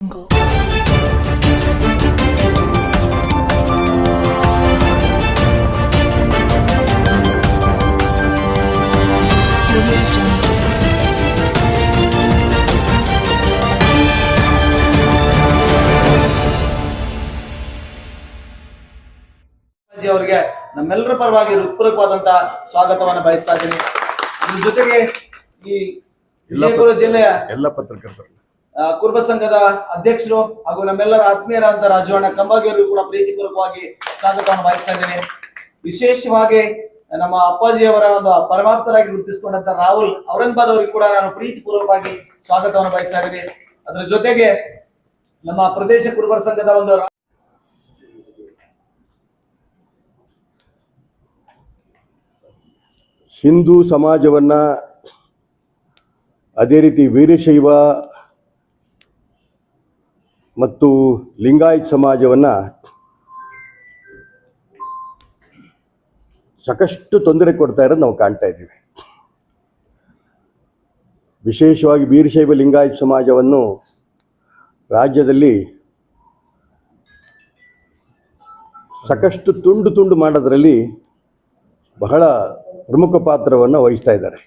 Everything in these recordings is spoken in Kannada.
jungle. ಅವರಿಗೆ ನಮ್ಮೆಲ್ಲರ ಪರವಾಗಿ ಹೃತ್ಪೂರ್ವಕವಾದಂತಹ ಸ್ವಾಗತವನ್ನು ಬಯಸ್ತಾ ಇದ್ದೀನಿ ಜೊತೆಗೆ ಈ ವಿಜಯಪುರ ಜಿಲ್ಲೆಯ ಎಲ್ಲ ಪತ್ರಕರ್ತರು ಕುರುಬ ಸಂಘದ ಅಧ್ಯಕ್ಷರು ಹಾಗೂ ನಮ್ಮೆಲ್ಲರ ಆತ್ಮೀಯರಾದ ರಾಜವಣ್ಣ ಕಂಬಾಗಿಯವರು ಕೂಡ ಪ್ರೀತಿಪೂರ್ವಕವಾಗಿ ಸ್ವಾಗತವನ್ನು ಬಯಸ್ತಾ ವಿಶೇಷವಾಗಿ ನಮ್ಮ ಅಪ್ಪಾಜಿಯವರ ಒಂದು ಪರಮಾಪ್ತರಾಗಿ ಗುರುತಿಸಿಕೊಂಡಂತ ರಾಹುಲ್ ಔರಂಗಾಬಾದ್ ಅವರಿಗೆ ಕೂಡ ನಾನು ಪ್ರೀತಿಪೂರ್ವಕವಾಗಿ ಸ್ವಾಗತವನ್ನು ಬಯಸ್ತಾ ಅದರ ಜೊತೆಗೆ ನಮ್ಮ ಪ್ರದೇಶ ಕುರುಬರ ಸಂಘದ ಒಂದು ಹಿಂದೂ ಸಮಾಜವನ್ನ ಅದೇ ರೀತಿ ವೀರಶೈವ ಮತ್ತು ಲಿಂಗಾಯತ್ ಸಮಾಜವನ್ನ ಸಾಕಷ್ಟು ತೊಂದರೆ ಕೊಡ್ತಾ ಇರೋದು ನಾವು ಕಾಣ್ತಾ ಇದ್ದೀವಿ. ವಿಶೇಷವಾಗಿ ವೀರಶೈವ ಲಿಂಗಾಯತ್ ಸಮಾಜವನ್ನು ರಾಜ್ಯದಲ್ಲಿ ಸಾಕಷ್ಟು ತುಂಡು ತುಂಡು ಮಾಡೋದರಲ್ಲಿ ಬಹಳ ಪ್ರಮುಖ ಪಾತ್ರವನ್ನು ವಹಿಸ್ತಾ ಇದ್ದಾರೆ.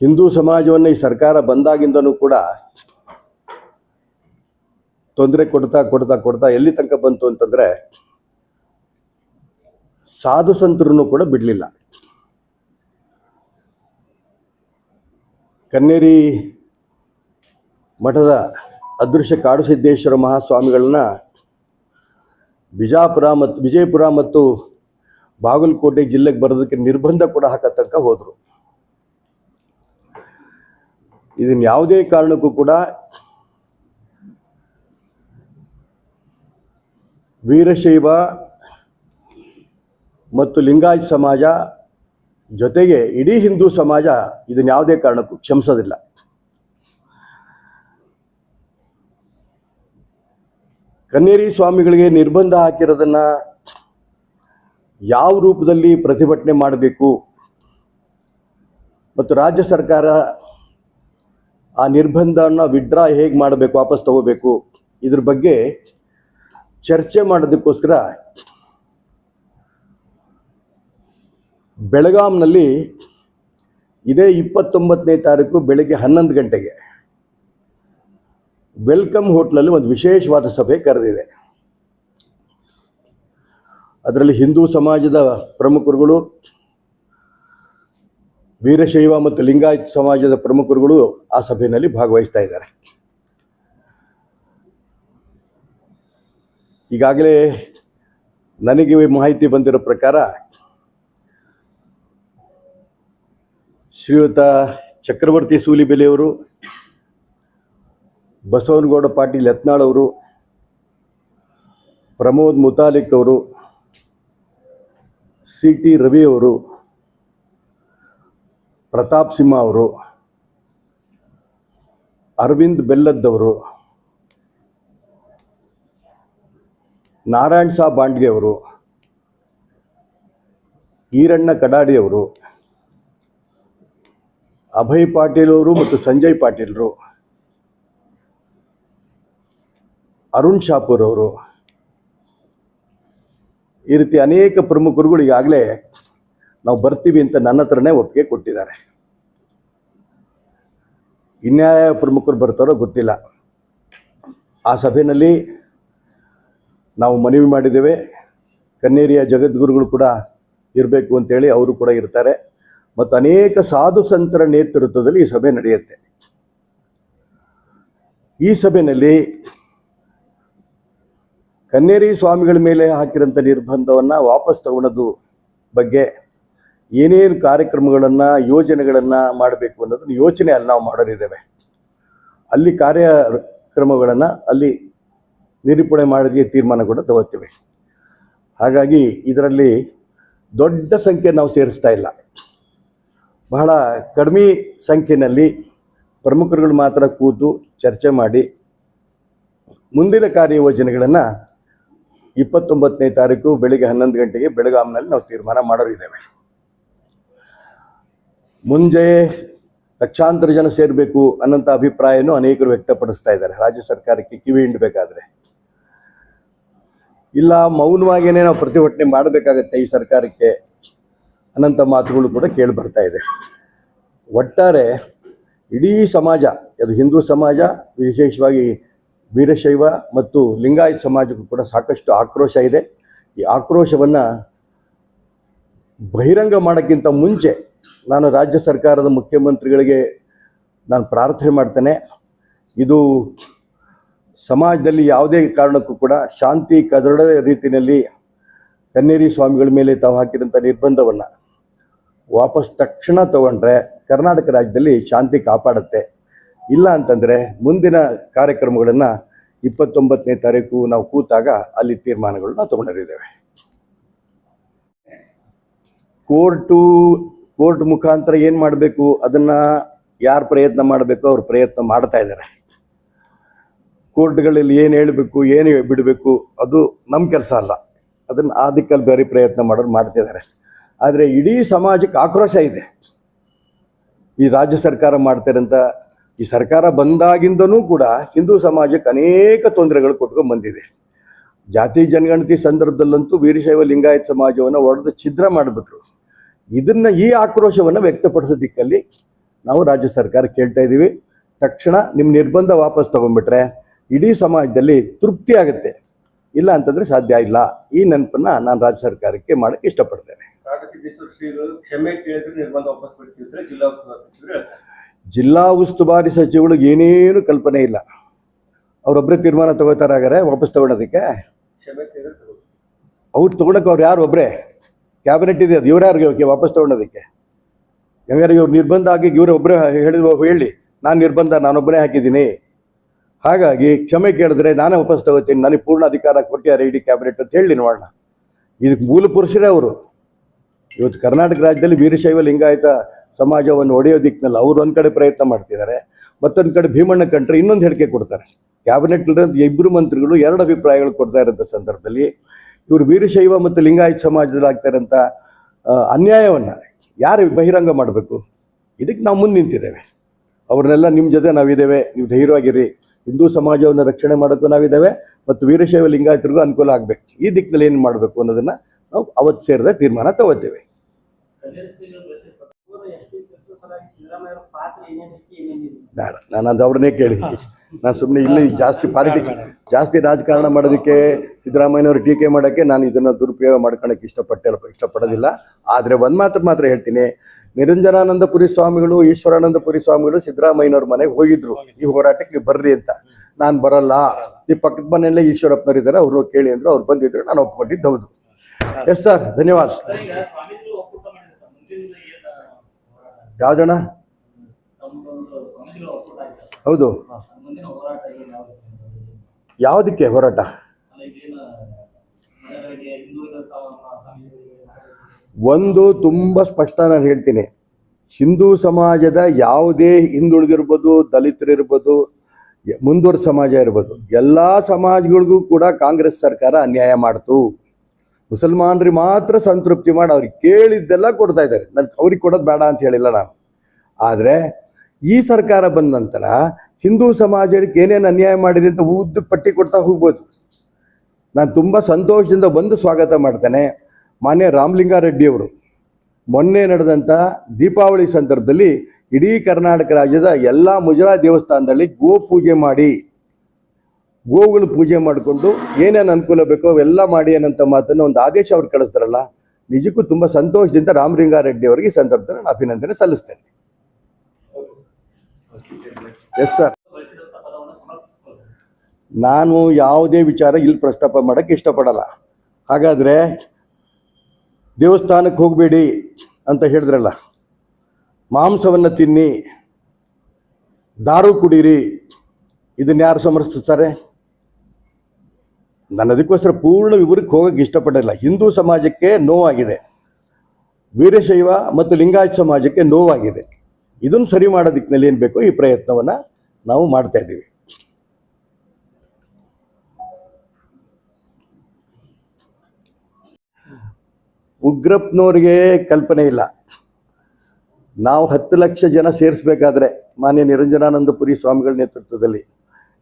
ಹಿಂದೂ ಸಮಾಜವನ್ನು ಈ ಸರ್ಕಾರ ಬಂದಾಗಿಂದನೂ ಕೂಡ ತೊಂದರೆ ಕೊಡ್ತಾ ಕೊಡ್ತಾ ಕೊಡ್ತಾ ಎಲ್ಲಿ ತನಕ ಬಂತು ಅಂತಂದ್ರೆ ಸಾಧು ಸಂತರನ್ನು ಕೂಡ ಬಿಡಲಿಲ್ಲ. ಕನ್ನೇರಿ ಮಠದ ಅದೃಶ್ಯ ಕಾಡು ಸಿದ್ದೇಶ್ವರ ಮಹಾಸ್ವಾಮಿಗಳನ್ನ ಬಿಜಾಪುರ ಮತ್ತು ವಿಜಯಪುರ ಮತ್ತು ಬಾಗಲಕೋಟೆ ಜಿಲ್ಲೆಗೆ ಬರೋದಕ್ಕೆ ನಿರ್ಬಂಧ ಕೂಡ ಹಾಕೋ ತನಕ ಹೋದರು. ಇದನ್ನು ಯಾವುದೇ ಕಾರಣಕ್ಕೂ ಕೂಡ ವೀರಶೈವ ಮತ್ತು ಲಿಂಗಾಯತ್ ಸಮಾಜ ಜೊತೆಗೆ ಇಡೀ ಹಿಂದೂ ಸಮಾಜ ಇದನ್ನ ಯಾವುದೇ ಕಾರಣಕ್ಕೂ ಕ್ಷಮಿಸೋದಿಲ್ಲ. ಕನ್ನೇರಿ ಸ್ವಾಮಿಗಳಿಗೆ ನಿರ್ಬಂಧ ಹಾಕಿರೋದನ್ನ ಯಾವ ರೂಪದಲ್ಲಿ ಪ್ರತಿಭಟನೆ ಮಾಡಬೇಕು ಮತ್ತು ರಾಜ್ಯ ಸರ್ಕಾರ ಆ ನಿರ್ಬಂಧನ ವಿಡ್ರಾ ಹೇಗೆ ಮಾಡಬೇಕು, ವಾಪಸ್ ತಗೋಬೇಕು, ಇದ್ರ ಬಗ್ಗೆ ಚರ್ಚೆ ಮಾಡೋದಕ್ಕೋಸ್ಕರ ಬೆಳಗಾಂನಲ್ಲಿ ಇದೇ ಇಪ್ಪತ್ತೊಂಬತ್ತನೇ ತಾರೀಕು ಬೆಳಗ್ಗೆ ಹನ್ನೊಂದು ಗಂಟೆಗೆ ವೆಲ್ಕಮ್ ಹೋಟ್ಲಲ್ಲಿ ಒಂದು ವಿಶೇಷವಾದ ಸಭೆ ಕರೆದಿದೆ. ಅದರಲ್ಲಿ ಹಿಂದೂ ಸಮಾಜದ ಪ್ರಮುಖರುಗಳು, ವೀರಶೈವ ಮತ್ತು ಲಿಂಗಾಯತ್ ಸಮಾಜದ ಪ್ರಮುಖರುಗಳು ಆ ಸಭೆಯಲ್ಲಿ ಭಾಗವಹಿಸ್ತಾ ಇದ್ದಾರೆ. ಈಗಾಗಲೇ ನನಗೆ ಮಾಹಿತಿ ಬಂದಿರೋ ಪ್ರಕಾರ ಶ್ರೀಯುತ ಚಕ್ರವರ್ತಿ ಸೂಲಿಬೆಲೆಯವರು ಬಸವನಗೌಡ ಪಾಟೀಲ್ ಯತ್ನಾಳ್ ಅವರು, ಪ್ರಮೋದ್ ಮುತಾಲಿಕ್ ಅವರು ಸಿ ಟಿ ರವಿ ಅವರು, ಪ್ರತಾಪ್ ಸಿಂಹ ಅವರು, ಅರವಿಂದ್ ಬೆಲ್ಲದ್ದವರು ನಾರಾಯಣ್ ಶಾ ಬಾಂಡ್ಗೆ ಅವರು ಈರಣ್ಣ ಕಡಾಡಿ ಅವರು ಅಭಯ್ ಪಾಟೀಲ್ ಅವರು ಮತ್ತು ಸಂಜಯ್ ಪಾಟೀಲ್ರು, ಅರುಣ್ ಶಾಪೂರ್ ಅವರು ಈ ರೀತಿ ಅನೇಕ ಪ್ರಮುಖರುಗಳು ಈಗಾಗಲೇ ನಾವು ಬರ್ತೀವಿ ಅಂತ ನನ್ನ ಹತ್ರನೇ ಒಪ್ಪಿಗೆ ಕೊಟ್ಟಿದ್ದಾರೆ. ಇನ್ಯಾವ ಪ್ರಮುಖರು ಬರ್ತಾರೋ ಗೊತ್ತಿಲ್ಲ. ಆ ಸಭೆಯಲ್ಲಿ ನಾವು ಮನವಿ ಮಾಡಿದ್ದೇವೆ. ಕನ್ನೇರಿಯ ಜಗದ್ಗುರುಗಳು ಕೂಡ ಇರಬೇಕು ಅಂತೇಳಿ ಅವರು ಕೂಡ ಇರ್ತಾರೆ. ಮತ್ತು ಅನೇಕ ಸಾಧು ಸಂತರ ನೇತೃತ್ವದಲ್ಲಿ ಈ ಸಭೆ ನಡೆಯುತ್ತೆ. ಈ ಸಭೆಯಲ್ಲಿ ಕನ್ನೇರಿ ಸ್ವಾಮಿಗಳ ಮೇಲೆ ಹಾಕಿರೋಂಥ ನಿರ್ಬಂಧವನ್ನು ವಾಪಸ್ ತಗೊಳ್ಳೋದು ಬಗ್ಗೆ ಏನೇನು ಕಾರ್ಯಕ್ರಮಗಳನ್ನು, ಯೋಜನೆಗಳನ್ನು ಮಾಡಬೇಕು ಅನ್ನೋದನ್ನು ಯೋಚನೆ ಅಲ್ಲಿ ನಾವು ಮಾಡೋರಿದ್ದೇವೆ. ಅಲ್ಲಿ ಕಾರ್ಯಕ್ರಮಗಳನ್ನು ಅಲ್ಲಿ ನಿರೂಪಣೆ ಮಾಡೋದಕ್ಕೆ ತೀರ್ಮಾನ ಕೂಡ ತಗೋತೀವಿ ಹಾಗಾಗಿ ಇದರಲ್ಲಿ ದೊಡ್ಡ ಸಂಖ್ಯೆ ನಾವು ಸೇರಿಸ್ತಾ ಇಲ್ಲ. ಬಹಳ ಕಡಿಮೆ ಸಂಖ್ಯೆಯಲ್ಲಿ ಪ್ರಮುಖರುಗಳು ಮಾತ್ರ ಕೂತು ಚರ್ಚೆ ಮಾಡಿ ಮುಂದಿನ ಕಾರ್ಯಯೋಜನೆಗಳನ್ನು ಇಪ್ಪತ್ತೊಂಬತ್ತನೇ ತಾರೀಕು ಬೆಳಿಗ್ಗೆ ಹನ್ನೊಂದು ಗಂಟೆಗೆ ಬೆಳಗಾಂನಲ್ಲಿ ನಾವು ತೀರ್ಮಾನ ಮಾಡೋರಿದ್ದೇವೆ. ಮುಂಜೆ ಲಕ್ಷಾಂತರ ಜನ ಸೇರಬೇಕು ಅನ್ನೋಂಥ ಅಭಿಪ್ರಾಯನೂ ಅನೇಕರು ವ್ಯಕ್ತಪಡಿಸ್ತಾ ಇದ್ದಾರೆ. ರಾಜ್ಯ ಸರ್ಕಾರಕ್ಕೆ ಕಿವಿ ಹಿಂಡಬೇಕಾದ್ರೆ. ಇಲ್ಲ, ಮೌನವಾಗಿಯೇ ನಾವು ಪ್ರತಿಭಟನೆ ಮಾಡಬೇಕಾಗತ್ತೆ ಈ ಸರ್ಕಾರಕ್ಕೆ ಅನ್ನಂತ ಮಾತುಗಳು ಕೂಡ ಕೇಳಿ ಬರ್ತಾ ಇದೆ. ಒಟ್ಟಾರೆ ಇಡೀ ಸಮಾಜ, ಅದು ಹಿಂದೂ ಸಮಾಜ, ವಿಶೇಷವಾಗಿ ವೀರಶೈವ ಮತ್ತು ಲಿಂಗಾಯತ ಸಮಾಜಕ್ಕೂ ಕೂಡ ಸಾಕಷ್ಟು ಆಕ್ರೋಶ ಇದೆ. ಈ ಆಕ್ರೋಶವನ್ನು ಬಹಿರಂಗ ಮಾಡೋಕ್ಕಿಂತ ಮುಂಚೆ ನಾನು ರಾಜ್ಯ ಸರ್ಕಾರದ ಮುಖ್ಯಮಂತ್ರಿಗಳಿಗೆ ನಾನು ಪ್ರಾರ್ಥನೆ ಮಾಡ್ತೇನೆ. ಇದು ಸಮಾಜದಲ್ಲಿ ಯಾವುದೇ ಕಾರಣಕ್ಕೂ ಕೂಡ ಶಾಂತಿ ಕದಡ ರೀತಿಯಲ್ಲಿ ಕನ್ನೇರಿ ಸ್ವಾಮಿಗಳ ಮೇಲೆ ತಾವು ಹಾಕಿದಂಥ ನಿರ್ಬಂಧವನ್ನು ವಾಪಸ್ ತಕ್ಷಣ ತಗೊಂಡ್ರೆ ಕರ್ನಾಟಕ ರಾಜ್ಯದಲ್ಲಿ ಶಾಂತಿ ಕಾಪಾಡುತ್ತೆ. ಇಲ್ಲ ಅಂತಂದರೆ ಮುಂದಿನ ಕಾರ್ಯಕ್ರಮಗಳನ್ನು ಇಪ್ಪತ್ತೊಂಬತ್ತನೇ ತಾರೀಕು ನಾವು ಕೂತಾಗ ಅಲ್ಲಿ ತೀರ್ಮಾನಗಳನ್ನ ತಗೊಂಡಿದ್ದೇವೆ. ಕೋರ್ಟು, ಕೋರ್ಟ್ ಮುಖಾಂತರ ಏನು ಮಾಡಬೇಕು, ಅದನ್ನು ಯಾರು ಪ್ರಯತ್ನ ಮಾಡಬೇಕು, ಅವ್ರು ಪ್ರಯತ್ನ ಮಾಡ್ತಾ ಇದ್ದಾರೆ. ಕೋರ್ಟ್ಗಳಲ್ಲಿ ಏನು ಹೇಳಬೇಕು, ಏನು ಬಿಡಬೇಕು, ಅದು ನಮ್ಮ ಕೆಲಸ ಅಲ್ಲ. ಅದನ್ನು ಆ ದಿಕ್ಕಲ್ಲಿ ಬೇರೆ ಪ್ರಯತ್ನ ಮಾಡೋರು ಮಾಡ್ತಿದ್ದಾರೆ. ಆದರೆ ಇಡೀ ಸಮಾಜಕ್ಕೆ ಆಕ್ರೋಶ ಇದೆ. ಈ ರಾಜ್ಯ ಸರ್ಕಾರ ಮಾಡ್ತಾರಂತ ಈ ಸರ್ಕಾರ ಬಂದಾಗಿಂದನೂ ಕೂಡ ಹಿಂದೂ ಸಮಾಜಕ್ಕೆ ಅನೇಕ ತೊಂದರೆಗಳು ಕೊಟ್ಕೊಂಡು ಬಂದಿದೆ. ಜಾತಿ ಜನಗಣತಿ ಸಂದರ್ಭದಲ್ಲಂತೂ ವೀರಶೈವ ಲಿಂಗಾಯತ ಸಮಾಜವನ್ನು ಒಡೆದು ಛಿದ್ರ ಮಾಡಿಬಿಟ್ರು. ಇದನ್ನು ಈ ಆಕ್ರೋಶವನ್ನು ವ್ಯಕ್ತಪಡಿಸೋ ದಿಕ್ಕಲ್ಲಿ ನಾವು ರಾಜ್ಯ ಸರ್ಕಾರ ಕೇಳ್ತಾ ಇದ್ದೀವಿ ತಕ್ಷಣ ನಿಮ್ಮ ನಿರ್ಬಂಧ ವಾಪಸ್ ತಗೊಂಡ್ಬಿಟ್ರೆ ಇಡೀ ಸಮಾಜದಲ್ಲಿ ತೃಪ್ತಿ ಆಗುತ್ತೆ. ಇಲ್ಲ ಅಂತಂದ್ರೆ ಸಾಧ್ಯ ಇಲ್ಲ. ಈ ನೆನಪನ್ನ ನಾನು ರಾಜ್ಯ ಸರ್ಕಾರಕ್ಕೆ ಮಾಡಕ್ಕೆ ಇಷ್ಟಪಡ್ತೇನೆ. ಜಿಲ್ಲಾ ಉಸ್ತುವಾರಿ ಸಚಿವಳಿಗೆ ಏನೇನು ಕಲ್ಪನೆ ಇಲ್ಲ. ಅವರೊಬ್ಬರೇ ತೀರ್ಮಾನ ತಗೋತಾರಾಗಾರೆ ವಾಪಸ್ ತಗೊಳೋದಕ್ಕೆ. ಅವ್ರು ತಗೊಳಕ್ಕೆ ಅವ್ರು ಯಾರು ಒಬ್ಬರೇ ಕ್ಯಾಬಿನೆಟ್ ಇದೆ ಅದು ಇವ್ರು ಯಾರಿಗೆ ವಾಪಸ್ ತಗೊಳೋದಕ್ಕೆ? ಹೆಂಗಾರ ಇವ್ರು ನಿರ್ಬಂಧ ಆಗಿ ಇವ್ರು ಒಬ್ಬರೇ ಹೇಳಿದ್ರು ಹೇಳಿ ನಾನು ನಿರ್ಬಂಧ ನಾನೊಬ್ಬನೇ ಹಾಕಿದ್ದೀನಿ. ಹಾಗಾಗಿ ಕ್ಷಮೆ ಕೇಳಿದ್ರೆ ನಾನೇ ವಾಪಸ್ ತಗೋತೀನಿ. ನನಗೆ ಪೂರ್ಣ ಅಧಿಕಾರ ಕೊಟ್ಟಿದ್ದಾರೆ ಇಡೀ ಕ್ಯಾಬಿನೆಟ್ ಅಂತ ಹೇಳಿ ನೋಡೋಣ ಇದಕ್ಕೆ ಮೂಲ ಪುರುಷರೇ ಅವರು. ಇವತ್ತು ಕರ್ನಾಟಕ ರಾಜ್ಯದಲ್ಲಿ ವೀರಶೈವ ಲಿಂಗಾಯತ ಸಮಾಜವನ್ನು ಒಡೆಯೋ ದಿಕ್ಕಿನಲ್ಲಿ ಅವರು ಒಂದು ಕಡೆ ಪ್ರಯತ್ನ ಮಾಡ್ತಿದ್ದಾರೆ. ಮತ್ತೊಂದು ಕಡೆ ಭೀಮಣ್ಣ ಕಂಡ್ರೆ ಇನ್ನೊಂದು ಹೇಳಿಕೆ ಕೊಡ್ತಾರೆ. ಕ್ಯಾಬಿನೆಟ್ ಇಬ್ಬರು ಮಂತ್ರಿಗಳು ಎರಡು ಅಭಿಪ್ರಾಯಗಳು ಕೊಡ್ತಾ ಇರೋಂಥ ಸಂದರ್ಭದಲ್ಲಿ ಇವರು ವೀರಶೈವ ಮತ್ತು ಲಿಂಗಾಯತ ಸಮಾಜದಲ್ಲಿ ಆಗ್ತಾ ಇರೋಂಥ ಅನ್ಯಾಯವನ್ನು ಯಾರು ಬಹಿರಂಗ ಮಾಡಬೇಕು? ಇದಕ್ಕೆ ನಾವು ಮುಂದೆ ನಿಂತಿದ್ದೇವೆ. ಅವ್ರನ್ನೆಲ್ಲ ನಿಮ್ಮ ಜೊತೆ ನಾವಿದ್ದೇವೆ. ನೀವು ಧೈರ್ಯವಾಗಿರಿ. ಹಿಂದೂ ಸಮಾಜವನ್ನು ರಕ್ಷಣೆ ಮಾಡೋಕ್ಕೂ ನಾವಿದ್ದೇವೆ ಮತ್ತು ವೀರಶೈವ ಲಿಂಗಾಯತರಿಗೂ ಅನುಕೂಲ ಆಗಬೇಕು. ಈ ದಿಕ್ಕಿನಲ್ಲಿ ಏನು ಮಾಡಬೇಕು ಅನ್ನೋದನ್ನು ನಾವು ಅವತ್ತು ಸೇರಿದ ತೀರ್ಮಾನ ತಗೋತೇವೆ. ಬೇಡ ನಾನು ಅದು ಅವ್ರನ್ನೇ ಕೇಳಿ. ನಾನು ಸುಮ್ಮನೆ ಇಲ್ಲಿ ಜಾಸ್ತಿ ಪಾಲಿಟಿಕ್ ಜಾಸ್ತಿ ರಾಜಕಾರಣ ಮಾಡೋದಕ್ಕೆ, ಸಿದ್ದರಾಮಯ್ಯನವರು ಟೀಕೆ ಮಾಡೋಕ್ಕೆ ನಾನು ಇದನ್ನು ದುರುಪಯೋಗ ಮಾಡ್ಕೊಳಕ್ಕೆ ಇಷ್ಟಪಟ್ಟೆ ಇಷ್ಟಪಡೋದಿಲ್ಲ. ಆದರೆ ಒಂದು ಮಾತ್ರ ಮಾತ್ರ ಹೇಳ್ತೀನಿ. ನಿರಂಜನಾನಂದ ಪುರಿ ಸ್ವಾಮಿಗಳು ಈಶ್ವರಾನಂದ ಪುರಿ ಸ್ವಾಮಿಗಳು ಸಿದ್ದರಾಮಯ್ಯನವ್ರ ಮನೆಗೆ ಹೋಗಿದ್ರು. ಈ ಹೋರಾಟಕ್ಕೆ ನೀವು ಬರ್ರಿ ಅಂತ. ನಾನು ಬರಲ್ಲ. ಈ ಪಕ್ಕದ ಮನೆಯಲ್ಲೇ ಈಶ್ವರಪ್ಪನವ್ರು ಇದ್ದಾರೆ ಅವ್ರನ್ನ ಕೇಳಿ ಅಂದ್ರು, ಅವ್ರು ಬಂದಿದ್ರು, ನಾನು ಒಪ್ಕೊಂಡಿದ್ದು ಹೌದು. ಎಸ್ ಸರ್ ಧನ್ಯವಾದ. ಯಾವ್ದಣ್ಣ? ಹೌದು. ಯಾವುದಕ್ಕೆ ಹೋರಾಟ? ಒಂದು ತುಂಬ ಸ್ಪಷ್ಟ ನಾನು ಹೇಳ್ತೀನಿ. ಹಿಂದೂ ಸಮಾಜದ ಯಾವುದೇ ಹಿಂದುಳಿದಿರ್ಬೋದು, ದಲಿತರಿರ್ಬೋದು ಮುಂದುವರೆದ ಸಮಾಜ ಇರ್ಬೋದು, ಎಲ್ಲ ಸಮಾಜಗಳಿಗೂ ಕೂಡ ಕಾಂಗ್ರೆಸ್ ಸರ್ಕಾರ ಅನ್ಯಾಯ ಮಾಡ್ತು. ಮುಸಲ್ಮಾನರಿಗೆ ಮಾತ್ರ ಸಂತೃಪ್ತಿ ಮಾಡಿ, ಅವ್ರಿಗೆ ಕೇಳಿದ್ದೆಲ್ಲ ಕೊಡ್ತಾ ಇದ್ದಾರೆ. ನನ್ ಅವ್ರಿಗೆ ಕೊಡೋದು ಬೇಡ ಅಂತ ಹೇಳಿಲ್ಲ ನಾನು. ಆದರೆ ಈ ಸರ್ಕಾರ ಬಂದ ನಂತರ ಹಿಂದೂ ಸಮಾಜಕ್ಕೆ ಏನೇನು ಅನ್ಯಾಯ ಮಾಡಿದೆ ಅಂತ ಉದ್ದು ಪಟ್ಟಿ ಕೊಡ್ತಾ ಹೋಗ್ಬೋದು. ನಾನು ತುಂಬ ಸಂತೋಷದಿಂದ ಬಂದು ಸ್ವಾಗತ ಮಾಡ್ತೇನೆ. ಮಾನ್ಯ ರಾಮಲಿಂಗಾರೆಡ್ಡಿಯವರು. ಮೊನ್ನೆ ನಡೆದಂಥ ದೀಪಾವಳಿ ಸಂದರ್ಭದಲ್ಲಿ ಇಡೀ ಕರ್ನಾಟಕ ರಾಜ್ಯದ ಎಲ್ಲ ಮುಜರಾ ದೇವಸ್ಥಾನದಲ್ಲಿ ಗೋ ಪೂಜೆ ಮಾಡಿ ಗೋವುಗಳು ಪೂಜೆ ಮಾಡಿಕೊಂಡು ಏನೇನು ಅನುಕೂಲ ಬೇಕೋ ಅವೆಲ್ಲ ಮಾಡಿ ಅನ್ನೋಂಥ ಮಾತನ್ನು ಒಂದು ಆದೇಶ ಅವ್ರು ಕಳಿಸ್ತಾರಲ್ಲ, ನಿಜಕ್ಕೂ ತುಂಬ ಸಂತೋಷದಿಂದ ರಾಮಲಿಂಗಾರೆಡ್ಡಿ ಅವರಿಗೆ ಈ ಸಂದರ್ಭದಲ್ಲಿ ನಾನು ಅಭಿನಂದನೆ ಸಲ್ಲಿಸ್ತೇನೆ. ಎಸ್ ಸರ್ ನಾನು ಯಾವುದೇ ವಿಚಾರ ಇಲ್ಲಿ ಪ್ರಸ್ತಾಪ ಮಾಡೋಕ್ಕೆ ಇಷ್ಟಪಡಲ್ಲ. ಹಾಗಾದರೆ ದೇವಸ್ಥಾನಕ್ಕೆ ಹೋಗಬೇಡಿ ಅಂತ ಹೇಳಿದ್ರಲ್ಲ, ಮಾಂಸವನ್ನು ತಿನ್ನಿ, ದಾರು ಕುಡೀರಿ, ಇದನ್ನ ಯಾರು ಸಮರ್ಥಿಸ್ತಾರೆ? ನಾನು ಅದಕ್ಕೋಸ್ಕರ ಪೂರ್ಣ ವಿವರಕ್ಕೆ ಹೋಗೋಕ್ಕೆ ಇಷ್ಟಪಡಲಿಲ್ಲ. ಹಿಂದೂ ಸಮಾಜಕ್ಕೆ ನೋವಾಗಿದೆ. ವೀರಶೈವ ಮತ್ತು ಲಿಂಗಾಯತ ಸಮಾಜಕ್ಕೆ ನೋವಾಗಿದೆ. ಇದನ್ನು ಸರಿ ಮಾಡೋ ದಿಕ್ಕಿನಲ್ಲಿ ಏನು ಬೇಕೋ ಈ ಪ್ರಯತ್ನವನ್ನು ನಾವು ಮಾಡ್ತಾ ಇದ್ದೀವಿ. ಉಗ್ರಪ್ಪನವ್ರಿಗೆ ಕಲ್ಪನೆ ಇಲ್ಲ. ನಾವು ಹತ್ತು ಲಕ್ಷ ಜನ ಸೇರಿಸ್ಬೇಕಾದ್ರೆ ಮಾನ್ಯ ನಿರಂಜನಾನಂದಪುರಿ ಸ್ವಾಮಿಗಳ ನೇತೃತ್ವದಲ್ಲಿ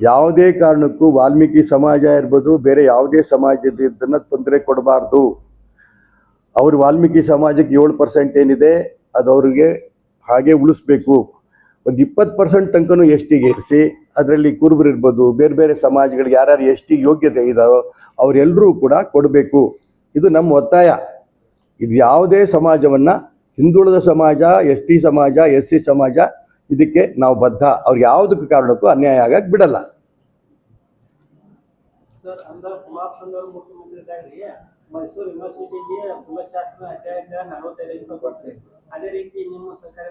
ಯಾವುದೇ ಕಾರಣಕ್ಕೂ ವಾಲ್ಮೀಕಿ ಸಮಾಜ ಇರ್ಬೋದು, ಬೇರೆ ಯಾವುದೇ ಸಮಾಜದನ್ನ ತೊಂದರೆ ಕೊಡಬಾರ್ದು. ಅವರು ವಾಲ್ಮೀಕಿ ಸಮಾಜಕ್ಕೆ ಏಳು ಪರ್ಸೆಂಟ್ ಏನಿದೆ, ಅದು ಅವರಿಗೆ ಹಾಗೆ ಉಳಿಸ್ಬೇಕು. ಒಂದು ಇಪ್ಪತ್ತು ಪರ್ಸೆಂಟ್ ತನಕನೂ ಎಸ್ ಟಿಗೆ ಇರಿಸಿ, ಅದರಲ್ಲಿ ಕುರುಬರು ಇರ್ಬೋದು, ಬೇರೆ ಬೇರೆ ಸಮಾಜಗಳಿಗೆ ಯಾರ್ಯಾರು ಎಸ್ ಟಿ ಯೋಗ್ಯತೆ ಇದಾವೋ ಅವರೆಲ್ಲರೂ ಕೂಡ ಕೊಡಬೇಕು. ಇದು ನಮ್ಮ ಒತ್ತಾಯ. ಇದು ಯಾವುದೇ ಸಮಾಜವನ್ನು ಹಿಂದುಳಿದ ಸಮಾಜ, ಎಸ್ ಟಿ ಸಮಾಜ, ಎಸ್ ಸಿ ಸಮಾಜ ಇದಕ್ಕೆ ನಾವು ಬದ್ಧ. ಅವ್ರು ಯಾವುದಕ್ಕೆ ಕಾರಣಕ್ಕೂ ಅನ್ಯಾಯ ಆಗಕ್ಕೆ ಬಿಡಲ್ಲ. ಅದೇ ರೀತಿ ನಿಮ್ಮ ಸರ್ಕಾರ